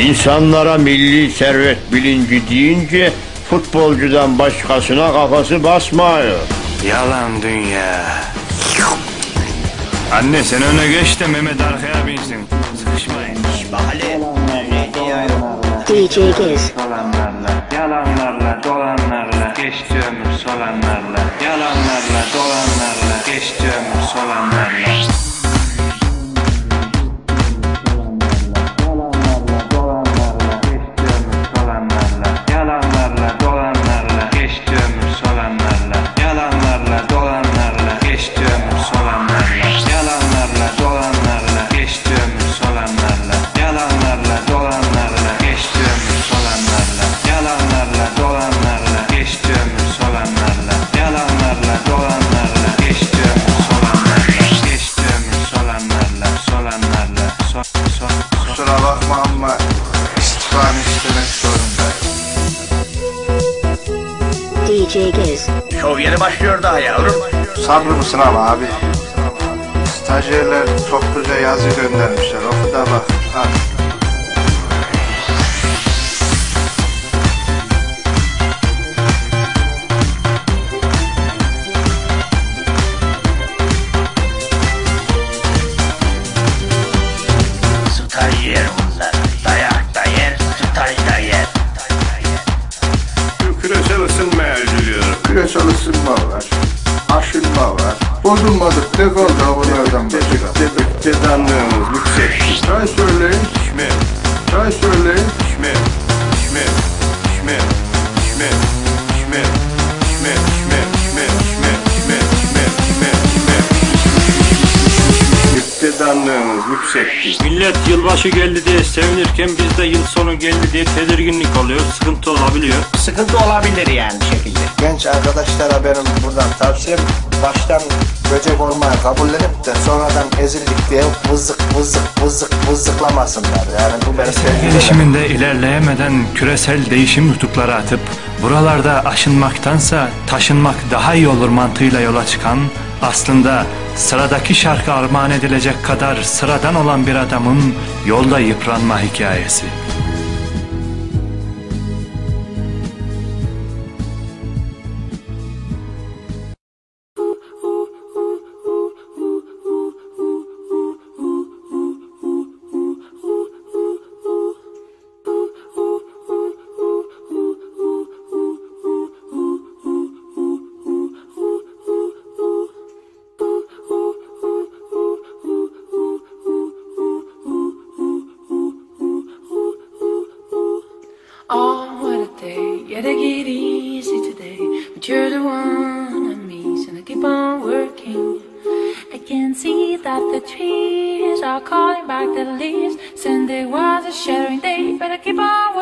İnsanlara milli servet bilinci deyince futbolcudan başkasına kafası basmıyor. Yalan dünya. Anne sen öne geç de Mehmet arkaya binsin. Sıkışmayın. DJ Giz. Dolanlarla, yalanlarla, dolanlarla, geçti ömür solanlarla. Yalanlarla, dolanlarla, geçti ömür solanlarla. DJ Giz. Şov yeni başlıyor daha yavrum. Sabrımı sınama abi. Stajyerler topluca yazı göndermişler. Oku da bak. Al. Isınmaya üzülüyorum. Küresel ısınma var. Aşınma var. Bozulmadık ne kaldı havalardan İktidarlığımız yüksek. Millet yılbaşı geldi diye sevinirken biz de yıl sonu geldi diye tedirginlik oluyor, sıkıntı olabiliyor. sıkıntı olabilir yani şekilde. Genç arkadaşlara benim buradan tavsiyem baştan böcek olmayı kabullenip de sonradan ezildik diye vızık vızık vızık vızıklamasınlar. Yani bu benim. Gelişiminde ilerleyemeden küresel değişim nutukları atıp buralarda aşınmaktansa taşınmak daha iyi olur mantığıyla yola çıkan aslında sıradaki şarkı armağan edilecek kadar sıradan olan bir adamın yolda yıpranma hikayesi. Oh, what a day. Yeah, they get easy today. But you're the one I miss, and I keep on working. I can see that the trees are calling back the leaves. Sunday was a shattering day, but I keep on